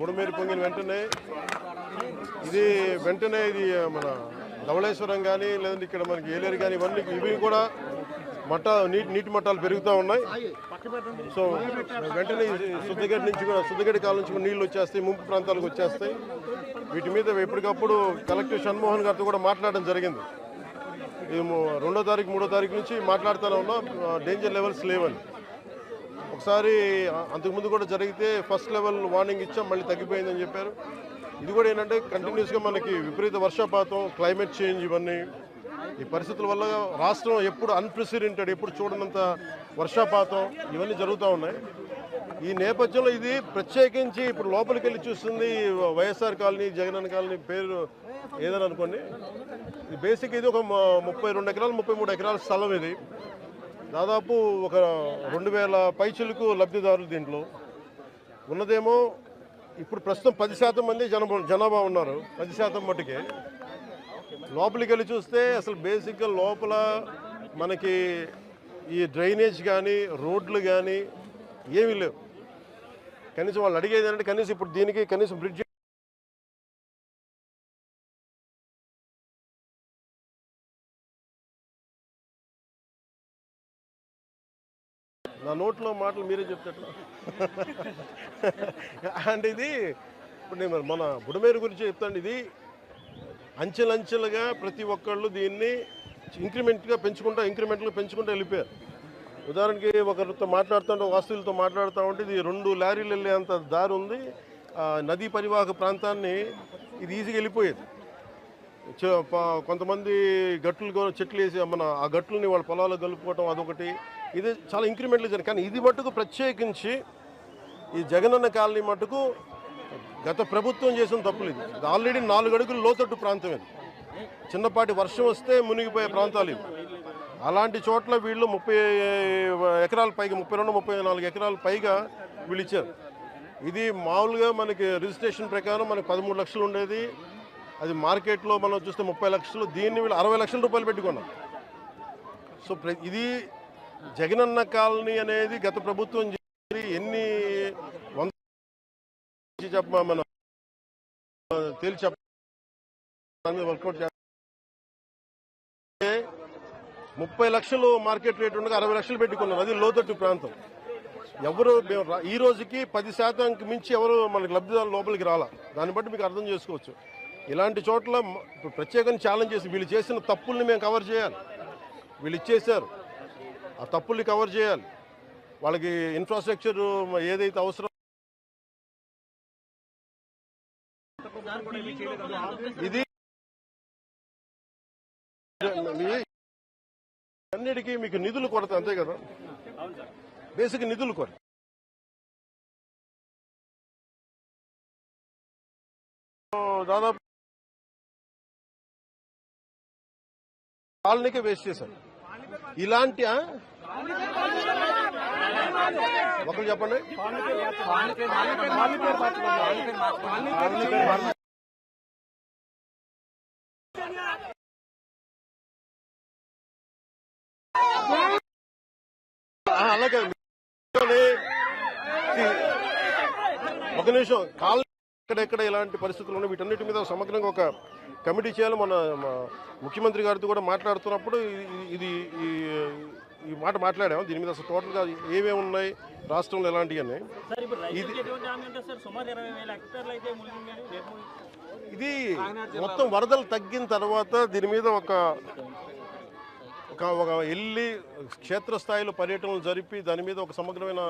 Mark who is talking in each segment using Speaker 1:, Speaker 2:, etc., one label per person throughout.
Speaker 1: బుడమేరు పొంగిన వెంటనే ఇది వెంటనే ఇది మన ధవళేశ్వరం కానీ లేదంటే ఇక్కడ మనకి ఏలేరు కానీ ఇవన్నీ ఇవి కూడా మట్ట నీటి నీటి మట్టాలు పెరుగుతూ ఉన్నాయి. సో వెంటనే ఈ శుద్ధగడ్డ నుంచి కూడా శుద్ధగడ్డ కాలం నుంచి కూడా వచ్చేస్తాయి ముంపు ప్రాంతాలకు వచ్చేస్తాయి. వీటి మీద ఎప్పటికప్పుడు కలెక్టర్ షణ్మోహన్ గారితో కూడా మాట్లాడడం జరిగింది. ఇది రెండో తారీఖు మూడో తారీఖు నుంచి మాట్లాడుతూనే ఉన్నాం. డేంజర్ లెవెల్స్ లేవని. ఒకసారి అంతకుముందు కూడా జరిగితే ఫస్ట్ లెవెల్ వార్నింగ్ ఇచ్చాం మళ్ళీ తగ్గిపోయిందని చెప్పారు. ఇది కూడా ఏంటంటే కంటిన్యూస్గా మనకి విపరీత వర్షపాతం క్లైమేట్ చేంజ్ ఇవన్నీ. ఈ పరిస్థితుల వల్ల రాష్ట్రం ఎప్పుడు అన్ప్రెసిడెంటెడ్ ఎప్పుడు చూడనంత వర్షపాతం ఇవన్నీ జరుగుతూ ఉన్నాయి. ఈ నేపథ్యంలో ఇది ప్రత్యేకించి ఇప్పుడు లోపలికి వెళ్ళి చూస్తుంది వైఎస్ఆర్ కాలనీ జగనన్న కాలనీ పేరు ఏదని అనుకోండి. బేసిక్ ఇది ఒక ముప్పై రెండు ఎకరాలు ముప్పై మూడు ఎకరాల స్థలం ఇది. దాదాపు ఒక రెండు వేల పైచులకు లబ్ధిదారులు దీంట్లో. ఉన్నదేమో ఇప్పుడు ప్రస్తుతం పది శాతం మంది జన జనాభా ఉన్నారు పది శాతం మట్టుకే. లోపలికి వెళ్ళి చూస్తే అసలు బేసిక్గా లోపల మనకి ఈ డ్రైనేజ్ కానీ రోడ్లు కానీ ఏమీ లేవు. కనీసం వాళ్ళు అడిగేది అంటే కనీసం ఇప్పుడు దీనికి కనీసం బ్రిడ్జ్ నా నోట్లో మాటలు మీరే చెప్తారు. అండ్ ఇది ఇప్పుడు నేను మన బుడమేరు గురించి చెప్తాను. ఇది అంచెలంచెలుగా ప్రతి ఒక్కళ్ళు దీన్ని ఇంక్రిమెంట్గా పెంచుకుంటా ఇంక్రిమెంట్గా పెంచుకుంటూ వెళ్ళిపోయారు. ఉదాహరణకి ఒకరితో మాట్లాడుతుంటే వాస్తువులతో మాట్లాడుతూ ఉంటే ఇది రెండు లారీలు వెళ్ళేంత దారి ఉంది. ఆ నదీ పరివాహక ప్రాంతాన్ని ఇది ఈజీగా వెళ్ళిపోయేది. కొంతమంది గట్లు చెట్లు వేసి మన ఆ గట్లని వాళ్ళ పొలాల్లో కలుపుకోవటం అదొకటి. ఇది చాలా ఇంక్రిమెంట్లు జరిగింది. కానీ ఇది మటుకు ప్రత్యేకించి ఈ జగనన్న కాలనీ మటుకు గత ప్రభుత్వం చేసిన తప్పులు ఇది. ఆల్రెడీ నాలుగు అడుగులు లోతట్టు ప్రాంతం ఇది. చిన్నపాటి వర్షం వస్తే మునిగిపోయే ప్రాంతాలు ఇవి. అలాంటి చోట్ల వీళ్ళు ముప్పై ఎకరాల పైగా ముప్పై రెండు ముప్పై నాలుగు ఎకరాల పైగా వీళ్ళు ఇచ్చారు. ఇది మామూలుగా మనకి రిజిస్ట్రేషన్ ప్రకారం మనకి పదమూడు లక్షలు ఉండేది. అది మార్కెట్లో మనం చూస్తే ముప్పై లక్షలు దీన్ని వీళ్ళు అరవై లక్షల రూపాయలు పెట్టుకున్నాం సో ప్ర- ఇది జగనన్న కాలనీ అనేది గత ప్రభుత్వం చేసి ఎన్ని వంద చెప్ప మనం తేల్చి చెప్ప వర్కౌట్ ముప్పై లక్షలు మార్కెట్ రేట్ ఉండగా అరవై లక్షలు పెట్టుకున్నారు. అది లోతట్టు ప్రాంతం. ఎవరు రా- ఈ రోజుకి పది శాతంకి మించి ఎవరు మనకి లబ్ధిదారులు లోపలికి రాలా. దాన్ని బట్టి మీకు అర్థం చేసుకోవచ్చు. ఇలాంటి చోట్ల ప్రత్యేకంగా ఛాలెంజ్ చేసి వీళ్ళు చేసిన తప్పుల్ని మేము కవర్ చేయాలి. వీళ్ళు ఇచ్చేశారు. ఆ తప్పుల్ని కవర్ చేయాలి. వాళ్ళకి ఇన్ఫ్రాస్ట్రక్చర్ ఏదైతే అవసరం ఇది అన్నిటికీ మీకు నిధులు కొరత అంతే కదా? బేసిక్ నిధులు కొరత. దాదాపు కాలనీకే వేస్ట్ చేశారు. ఇలాంటి ఒకరు చెప్పండి. అలాగే. ఒక నిమిషం. కాల్ ఎక్కడెక్కడ ఇలాంటి పరిస్థితులు ఉన్నాయి? వీటన్నిటి మీద సమగ్రంగా ఒక కమిటీ చేయాలి. మన ముఖ్యమంత్రి గారితో కూడా మాట్లాడుతున్నప్పుడు ఇది- ఇది ఈ- ఈ మాట మాట్లాడాము. దీని మీద అసలు టోటల్గా ఏమేమి ఉన్నాయి? రాష్ట్రంలో ఎలాంటివి అని
Speaker 2: సార్ ఇప్పుడు రైతులకు ఎటువంటి హామీ ఉంటుంది సార్? సుమారు ఇరవై వేల హెక్టార్లు అయితే మునిగిందని రేపు
Speaker 1: ఇది మొత్తం వరదలు తగ్గిన తర్వాత దీని మీద ఒక ఒక ఒక వెళ్ళి క్షేత్రస్థాయిలో పర్యటనలు జరిపి దాని మీద ఒక సమగ్రమైన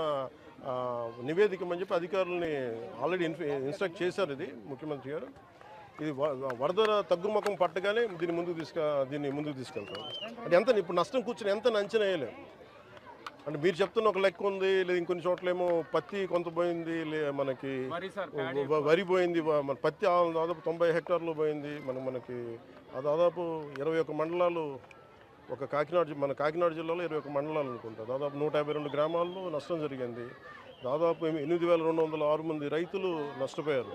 Speaker 1: నివేదిక అని చెప్పి అధికారులని ఆల్రెడీ ఇన్స్ట్రక్ట్ చేశారు ఇది ముఖ్యమంత్రి గారు. ఇది వరద తగ్గుముఖం పట్టగానే దీన్ని ముందుకు తీసుక దీన్ని ముందుకు తీసుకెళ్తాం అంటే ఎంత ఇప్పుడు నష్టం కూర్చొని ఎంత అంచనా వేయలేము అంటే మీరు చెప్తున్న ఒక లెక్క ఉంది లేదా ఇంకొన్ని చోట్లేమో పత్తి కొంత పోయింది లే మనకి వరి పోయింది మన పత్తి దాదాపు తొంభై హెక్టార్లు పోయింది మన మనకి దాదాపు ఇరవై మండలాలు ఒక కాకినాడ మన కాకినాడ జిల్లాలో ఇరవై ఒక మండలాలు అనుకుంటా. దాదాపు నూట యాభై రెండు గ్రామాల్లో నష్టం జరిగింది. దాదాపు ఎనిమిది వేల రెండు వందల ఆరు మంది రైతులు నష్టపోయారు.